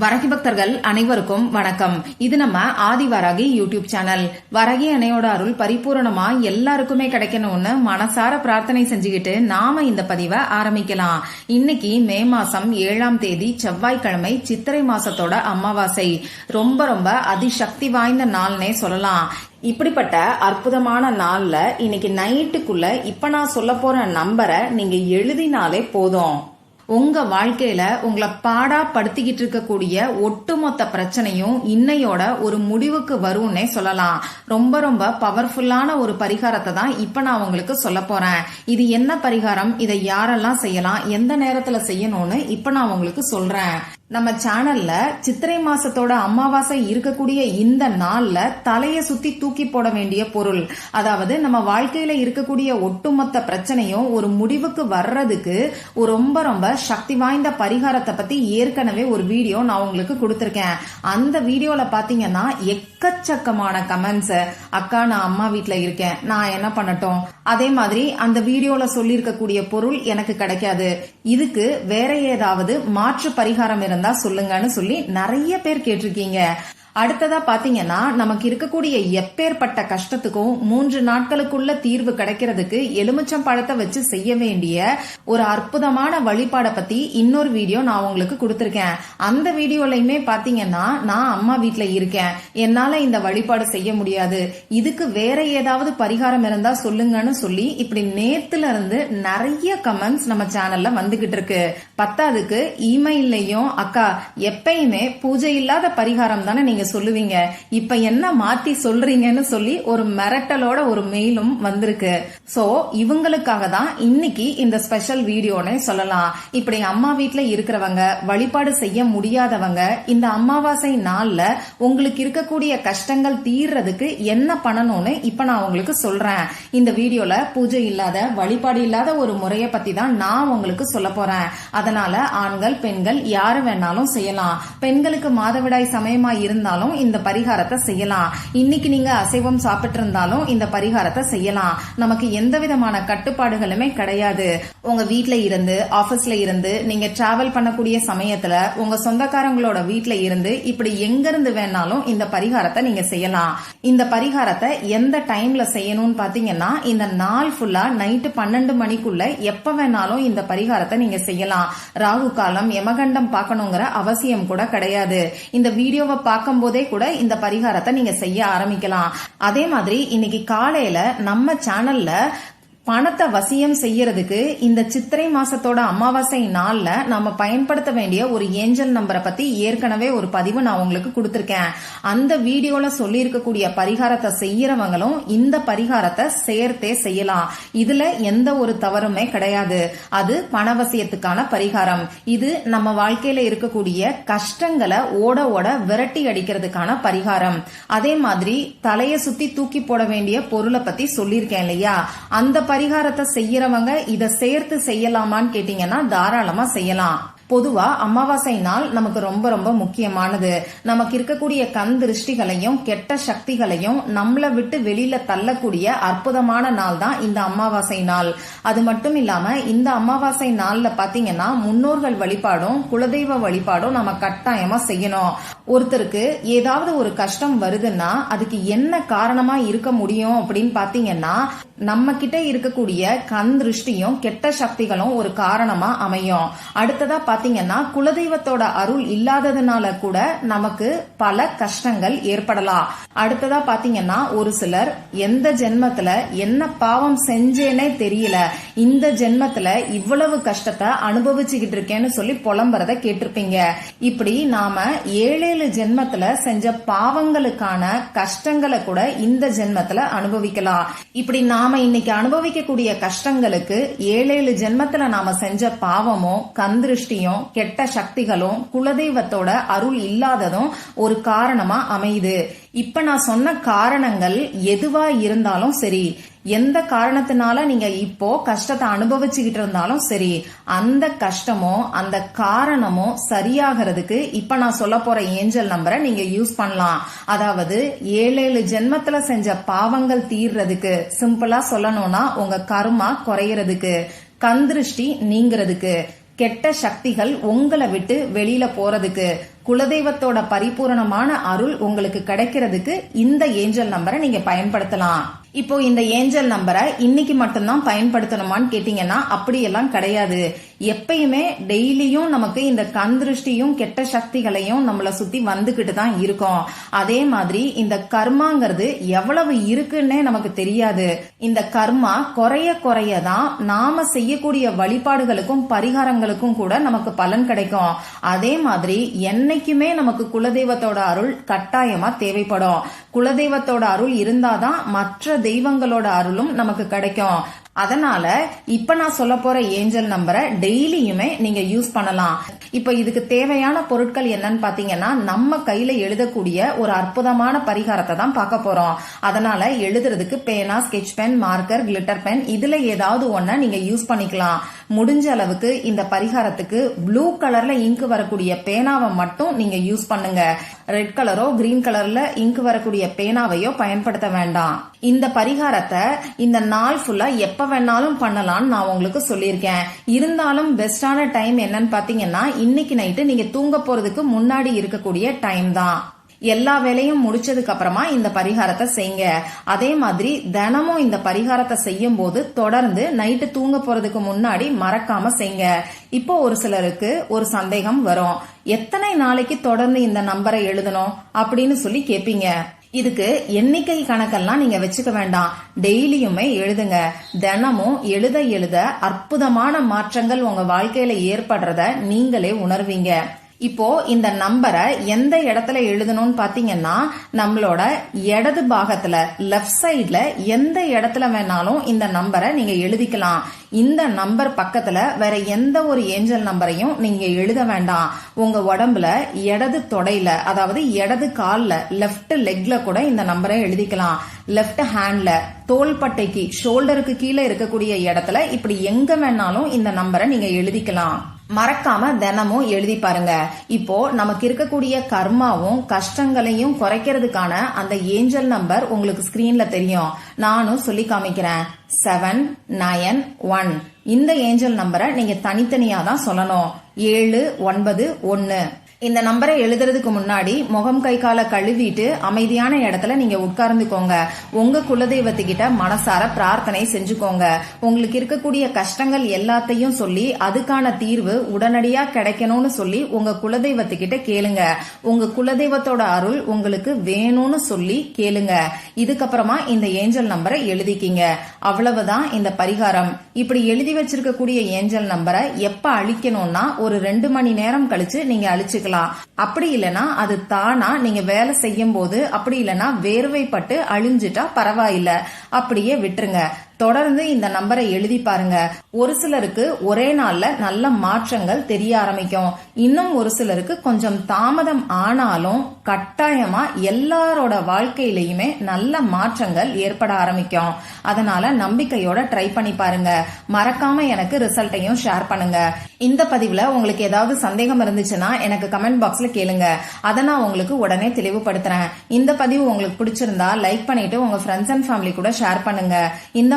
வரகி பக்தர்கள் அனைவருக்கும் வணக்கம். இது நம்ம ஆதி வரகி யூடியூப் சேனல். வரகி அணையோட அருள் பரிபூரணமா எல்லாருக்குமே கிடைக்கணும்னு மனசார பிரார்த்தனை செஞ்சுக்கிட்டு நாம இந்த பதிவை ஆரம்பிக்கலாம். இன்னைக்கு மே மாசம் ஏழாம் தேதி செவ்வாய்க்கிழமை சித்திரை மாசத்தோட அமாவாசை. ரொம்ப ரொம்ப அதிசக்தி வாய்ந்த நாள்னே சொல்லலாம். இப்படிப்பட்ட அற்புதமான நாள்ல இன்னைக்கு நைட்டுக்குள்ள இப்ப நான் சொல்ல போற நம்பரை நீங்க எழுதினாலே போதும். உங்க வாழ்க்கையில உங்களை பாடா படுத்திக்கிட்டு இருக்கக்கூடிய ஒட்டுமொத்த பிரச்சனையும் இன்னையோட ஒரு முடிவுக்கு வரும்னே சொல்லலாம். ரொம்ப ரொம்ப பவர்ஃபுல்லான ஒரு பரிகாரத்தை தான் இப்ப நான் உங்களுக்கு சொல்ல போறேன். இது என்ன பரிகாரம்? இதை யாரெல்லாம் செய்யலாம்? எந்த நேரத்துல செய்யணும்னு இப்ப நான் உங்களுக்கு சொல்றேன். நம்ம சேனல்ல சித்திரை மாசத்தோட அமாவாசை இருக்கக்கூடிய இந்த நாள்ல தலைய சுத்தி தூக்கி போட வேண்டிய பொருள். அதாவது நம்ம வாழ்க்கையில இருக்கக்கூடிய ஒட்டுமொத்த பிரச்சனையும் ஒரு முடிவுக்கு வர்றதுக்கு ரொம்ப ரொம்ப சக்தி வாய்ந்த பரிகாரத்தை பத்தி ஏற்கனவே ஒரு வீடியோ நான் உங்களுக்கு கொடுத்துருக்கேன். அந்த வீடியோல பாத்தீங்கன்னா எக்கச்சக்கமான கமெண்ட்ஸ் அக்கா நான் அம்மா வீட்டுல இருக்கேன். நான் என்ன பண்ணட்டும்? அதே மாதிரி அந்த வீடியோல சொல்லியிருக்கக்கூடிய பொருள் எனக்கு கிடைக்காது. இதுக்கு வேற ஏதாவது மாற்று பரிகாரம் இருந்தா சொல்லுங்கன்னு சொல்லி நிறைய பேர் கேட்டிருக்கீங்க. அடுத்ததா பாத்தீங்கன்னா நமக்கு இருக்கக்கூடிய எப்பேற்பட்ட கஷ்டத்துக்கும் மூன்று நாட்களுக்குள்ள தீர்வு கிடைக்கிறதுக்கு எலுமிச்சம் பழத்தை வச்சு செய்ய வேண்டிய ஒரு அற்புதமான வழிபாடை பத்தி இன்னொரு வீடியோ நான் உங்களுக்கு கொடுத்திருக்கேன். அந்த வீடியோலயுமே பாத்தீங்கன்னா நான் அம்மா வீட்டுல இருக்கேன். என்னால இந்த வழிபாடு செய்ய முடியாது. இதுக்கு வேற ஏதாவது பரிகாரம் இருந்தா சொல்லுங்கன்னு சொல்லி இப்படி நேத்துல இருந்து நிறைய கமெண்ட்ஸ் நம்ம சேனல்ல வந்துகிட்டு இருக்கு. பத்தாவதுக்கு இமெயில்லையும் அக்கா எப்பயுமே பூஜை இல்லாத பரிகாரம் தானே நீங்க சொல்லுவீங்க. இப்ப என்ன மாத்தி சொல்றீங்கன்னு சொல்லி ஒரு மிரட்டலோட ஒரு மெயிலும் வந்திருக்கு. சோ இவங்களுக்காக தான் இன்னைக்கு இந்த ஸ்பெஷல் வீடியோன்னு சொல்லலாம். இப்படி அம்மா வீட்டுல இருக்கிறவங்க வழிபாடு செய்ய முடியாதவங்க இந்த அமாவாசை நாள்ல உங்களுக்கு இருக்கக்கூடிய கஷ்டங்கள் தீர்றதுக்கு என்ன பண்ணணும்னு இப்ப நான் உங்களுக்கு சொல்றேன். இந்த வீடியோல பூஜை இல்லாத வழிபாடு இல்லாத ஒரு முறைய பத்தி தான் நான் உங்களுக்கு சொல்ல போறேன். அதனால ஆண்கள் பெண்கள் யாரு வேணாலும் செய்யலாம். பெண்களுக்கு மாதவிடாய் சமயமா இருந்தாலும் இந்த பரிகாரத்தை செய்யலாம். இன்னைக்கு நீங்க அசைவம் சாப்பிட்டு இருந்தாலும் இந்த பரிகாரத்தை செய்யலாம். நமக்கு எந்த விதமான கட்டுப்பாடுகளுமே கிடையாது. உங்க வீட்ல இருந்து ஆபீஸ்ல இருந்து நீங்க டிராவல் பண்ணக்கூடிய சமயத்துல உங்க சொந்தக்காரங்களோட வீட்ல இருந்து இப்படி எங்க இருந்து வேணாலும் இந்த பரிகாரத்தை நீங்க செய்யலாம். இந்த பரிகாரத்தை எந்த டைம்ல செய்யணும்னு பாத்தீங்கன்னா இந்த நாள் ஃபுல்லா நைட்டு பன்னெண்டு மணிக்குள்ள எப்ப வேணாலும் இந்த பரிகாரத்தை நீங்க செய்யலாம். ராகு காலம் யமகண்டம் பார்க்கணுங்கிற அவசியம் கூட கிடையாது. இந்த வீடியோவை பார்க்கும்போது வரும்போதே கூட இந்த பரிகாரத்தை நீங்க செய்ய ஆரம்பிக்கலாம். அதே மாதிரி இன்னைக்கு காலையில நம்ம சேனல்ல பணத்தை வசியம் செய்யறதுக்கு இந்த சித்திரை மாசத்தோட அமாவாசை நாள்ல நம்ம பயன்படுத்த வேண்டிய ஒரு ஏஞ்சல் நம்பரை பத்தி ஏற்கனவே ஒரு பதிவு நான் உங்களுக்கு கொடுத்திருக்கேன். அந்த வீடியோல சொல்லி இருக்கக்கூடிய பரிகாரத்தை செய்யறவங்களும் இந்த பரிகாரத்தை சேர்த்தே செய்யலாம். இதுல எந்த ஒரு தவறுமே கிடையாது. அது பணவசியத்துக்கான பரிகாரம். இது நம்ம வாழ்க்கையில இருக்கக்கூடிய கஷ்டங்களை ஓட ஓட விரட்டி அடிக்கிறதுக்கான பரிகாரம். அதே மாதிரி தலையை சுத்தி தூக்கி போட வேண்டிய பொருளை பத்தி சொல்லியிருக்கேன் இல்லையா? அந்த பரிகாரத்தை செய்யறவங்க இதை சேர்த்து செய்யலாமான்னு கேட்டீங்கன்னா தாராளமா செய்யலாம். பொதுவா அமாவாசை நாள் நமக்கு ரொம்ப ரொம்ப முக்கியமானது. நமக்கு இருக்கக்கூடிய கண் திருஷ்டிகளையும் கெட்ட சக்திகளையும் நம்மளை விட்டு வெளியில தள்ளக்கூடிய அற்புதமான நாள் தான் இந்த அமாவாசை நாள். அது மட்டும் இல்லாம இந்த அமாவாசை நாள்ல பாத்தீங்கன்னா முன்னோர்கள் வழிபாடும் குலதெய்வ வழிபாடும் நம்ம கட்டாயமா செய்யணும். ஒருத்தருக்கு ஏதாவது ஒரு கஷ்டம் வருதுன்னா அதுக்கு என்ன காரணமா இருக்க முடியும் அப்படின்னு பாத்தீங்கன்னா நம்ம கிட்ட இருக்கக்கூடிய கண் திருஷ்டியும் கெட்ட சக்திகளும் ஒரு காரணமா அமையும். அடுத்ததா பாத்தீங்கன்னா குலதெய்வத்தோட அருள் இல்லாததுனால கூட நமக்கு பல கஷ்டங்கள் ஏற்படலாம். அடுத்ததா பாத்தீங்கன்னா ஒரு சிலர் எந்த ஜென்மத்துல என்ன பாவம் செஞ்சேனே தெரியல. இந்த ஜென்மத்துல இவ்வளவு கஷ்டத்தை அனுபவிச்சுக்கிட்டு இருக்கேன்னு சொல்லி புலம்புறத கேட்டிருப்பீங்க. இப்படி நாம ஏழேழு ஜென்மத்துல செஞ்ச பாவங்களுக்கான கஷ்டங்களை கூட இந்த ஜென்மத்துல அனுபவிக்கலாம். இப்படி நாம இன்னைக்கு அனுபவிக்கக்கூடிய கஷ்டங்களுக்கு ஏழேழு ஜென்மத்துல நாம செஞ்ச பாவமோ கந்திருஷ்டியும் கெட்ட சக்திகளும் குலதெய்வத்தோட அருள் இல்லாததும் ஒரு காரணமா அமையுது. இப்ப நான் சொன்ன காரணங்கள் எதுவா இருந்தாலும் சரி எந்த காரணத்தினால நீங்க இப்போ கஷ்டத்தை அனுபவிச்சுக்கிட்டு இருந்தாலும் சரி அந்த கஷ்டமோ அந்த காரணமோ சரியாகிறதுக்கு இப்ப நான் சொல்ல போற ஏஞ்சல் நம்பரை நீங்க யூஸ் பண்ணலாம். அதாவது ஏழு ஏழு ஜென்மத்துல செஞ்ச பாவங்கள் தீர்றதுக்கு சிம்பிளா சொல்லணும்னா உங்க கர்மா குறையறதுக்கு கந்திருஷ்டி நீங்கிறதுக்கு கெட்ட சக்திகள் உங்களை விட்டு வெளியில போறதுக்கு குலதெய்வத்தோட பரிபூரணமான அருள் உங்களுக்கு கிடைக்கிறதுக்கு இந்த ஏஞ்சல் நம்பரை நீங்க பயன்படுத்தலாம். இப்போ இந்த ஏஞ்சல் நம்பரை இன்னைக்கு மட்டும்தான் பயன்படுத்தணுமான்னு கேட்டீங்கன்னா அப்படியெல்லாம் கிடையாது. எப்பயுமே டெய்லியும் நமக்கு இந்த கண் திருஷ்டியும் கெட்ட சக்திகளையும் நம்மள சுத்தி வந்துகிட்டு தான் இருக்கும். அதே மாதிரி இந்த கர்மாங்கிறது எவ்வளவு இருக்குன்னே நமக்கு தெரியாது. இந்த கர்மா குறைய குறைய தான் நாம செய்யக்கூடிய வழிபாடுகளுக்கும் பரிகாரங்களுக்கும் கூட நமக்கு பலன் கிடைக்கும். அதே மாதிரி என்னைக்குமே நமக்கு குலதெய்வத்தோட அருள் கட்டாயமா தேவைப்படும். குலதெய்வத்தோட அருள் இருந்தாதான் மற்ற தெய்வங்களோட அருளும் நமக்கு கிடைக்கும். அதனால இப்ப நான் சொல்ல போற ஏஞ்சல் நம்பரை டெய்லியுமே நீங்க யூஸ் பண்ணலாம். இப்ப இதுக்கு தேவையான பொருட்கள் என்னன்னு பாத்தீங்கன்னா நம்ம கையில எழுதக்கூடிய ஒரு அற்புதமான பரிகாரத்தை தான் பார்க்க போறோம். அதனால எழுதுறதுக்கு பேனா sketch pen marker glitter pen இதுல ஏதாவது ஒன்ன நீங்க யூஸ் பண்ணிக்கலாம். முடிஞ்ச அளவுக்கு இந்த பரிகாரத்துக்கு ப்ளூ கலர்ல இங்க் வரக்கூடிய பேனாவை மட்டும் நீங்க யூஸ் பண்ணுங்க. ரெட் கலரோ கிரீன் கலர்ல இங்க் வரக்கூடிய பேனாவையோ பயன்படுத்த வேண்டாம். இந்த பரிகாரத்தை இந்த நாள் ஃபுல்லா எப்ப வேணாலும் பண்ணலாம்னு நான் உங்களுக்கு சொல்லியிருக்கேன். இருந்தாலும் பெஸ்டான டைம் என்னன்னு பாத்தீங்கன்னா இன்னைக்கு நைட்டு நீங்க தூங்க போறதுக்கு முன்னாடி இருக்கக்கூடிய டைம் தான். எல்லா வேலையும் முடிச்சதுக்கு அப்புறமா இந்த பரிகாரத்தை செய்யுங்க. அதே மாதிரி தினமும் இந்த பரிகாரத்தை செய்யும் போது தொடர்ந்து நைட்டு தூங்க போறதுக்கு முன்னாடி மறக்காம செய்யுங்க. இப்போ ஒரு சிலருக்கு ஒரு சந்தேகம் வரும். எத்தனை நாளைக்கு தொடர்ந்து இந்த நம்பரை எழுதணும் அப்படின்னு சொல்லி கேப்பீங்க. இதுக்கு எண்ணிக்கை கணக்கெல்லாம் நீங்க வச்சுக்க வேண்டாம். டெய்லியுமே எழுதுங்க. தினமும் எழுத எழுத அற்புதமான மாற்றங்கள் உங்க வாழ்க்கையில ஏற்படுறத நீங்களே உணர்வீங்க. இப்போ இந்த நம்பரை எந்த இடத்துல எழுதணும்னு பாத்தீங்கன்னா நம்மளோட இடது பாகத்துல லெஃப்ட் சைட்ல எந்த இடத்துல வேணாலும் இந்த நம்பரை நீங்க எழுதிக்கலாம். இந்த நம்பர் பக்கத்துல வேற எந்த ஒரு ஏஞ்சல் நம்பரையும் நீங்க எழுத வேண்டாம். உங்க உடம்புல இடது தொடையில அதாவது இடது கால்ல லெஃப்ட் லெக்ல கூட இந்த நம்பரை எழுதிக்கலாம். லெஃப்ட் ஹேண்ட்ல தோள்பட்டைக்கு ஷோல்டருக்கு கீழே இருக்கக்கூடிய இடத்துல இப்படி எங்க வேணாலும் இந்த நம்பரை நீங்க எழுதிக்கலாம். மறக்காம தினமும் எழுதி பாருங்க. இப்போ நமக்கு இருக்கக்கூடிய கர்மாவும் கஷ்டங்களையும் குறைக்கிறதுக்கான அந்த ஏஞ்சல் நம்பர் உங்களுக்கு ஸ்கிரீன்ல தெரியும். நானும் சொல்லி காமிக்கிறேன். செவன் நயன் ஒன் இந்த ஏஞ்சல் நம்பரை நீங்க தனித்தனியா தான் சொல்லணும். ஏழு ஒன்பது ஒன்னு. இந்த நம்பரை எழுதுறதுக்கு முன்னாடி முகம் கை காலை கழுவிட்டு அமைதியான இடத்துல நீங்க உட்கார்ந்துக்கோங்க. உங்க குலதெய்வத்துக்கிட்ட மனசார பிரார்த்தனை செஞ்சுக்கோங்க. உங்களுக்கு இருக்கக்கூடிய கஷ்டங்கள் எல்லாத்தையும் சொல்லி அதுக்கான தீர்வு உடனடியா கிடைக்கணும்னு சொல்லி உங்க குலதெய்வத்துக்கிட்ட கேளுங்க. உங்க குலதெய்வத்தோட அருள் உங்களுக்கு வேணும்னு சொல்லி கேளுங்க. இதுக்கப்புறமா இந்த ஏஞ்சல் நம்பரை எழுதிக்கிங்க. அவ்வளவுதான் இந்த பரிகாரம். இப்படி எழுதி வச்சிருக்கக்கூடிய ஏஞ்சல் நம்பரை எப்ப அழிக்கணும்னா ஒரு ரெண்டு மணி நேரம் கழிச்சு நீங்க அழிச்சுக்கலாம். அப்படி இல்லனா அது தானா நீங்க வேலை செய்யும் போது அப்படி இல்லனா வேர்வைப்பட்டு அழிஞ்சிட்டா பரவாயில்ல. அப்படியே விட்டுருங்க. தொடர்ந்து இந்த நம்பரை எழுதி பாருங்க. ஒரு சிலருக்கு ஒரே நாள்ல நல்ல மாற்றங்கள் தெரிய ஆரம்பிக்கும். இன்னும் ஒரு சிலருக்கு கொஞ்சம் தாமதம் ஆனாலும் கட்டாயமா எல்லாரோட வாழ்க்கையிலயுமே நல்ல மாற்றங்கள் ஏற்பட ஆரம்பிக்கும். அதனால நம்பிக்கையோட ட்ரை பண்ணி பாருங்க. மறக்காம எனக்கு ரிசல்ட்டையும் ஷேர் பண்ணுங்க. இந்த பதிவுல உங்களுக்கு ஏதாவது சந்தேகம் இருந்துச்சுன்னா எனக்கு கமெண்ட் பாக்ஸ்ல கேளுங்க. அதை நான் உங்களுக்கு உடனே தெளிவுபடுத்துறேன். இந்த பதிவு உங்களுக்கு பிடிச்சிருந்தா லைக் பண்ணிட்டு உங்க ஃப்ரெண்ட்ஸ் அண்ட் ஃபேமிலி கூட ஷேர் பண்ணுங்க. இந்த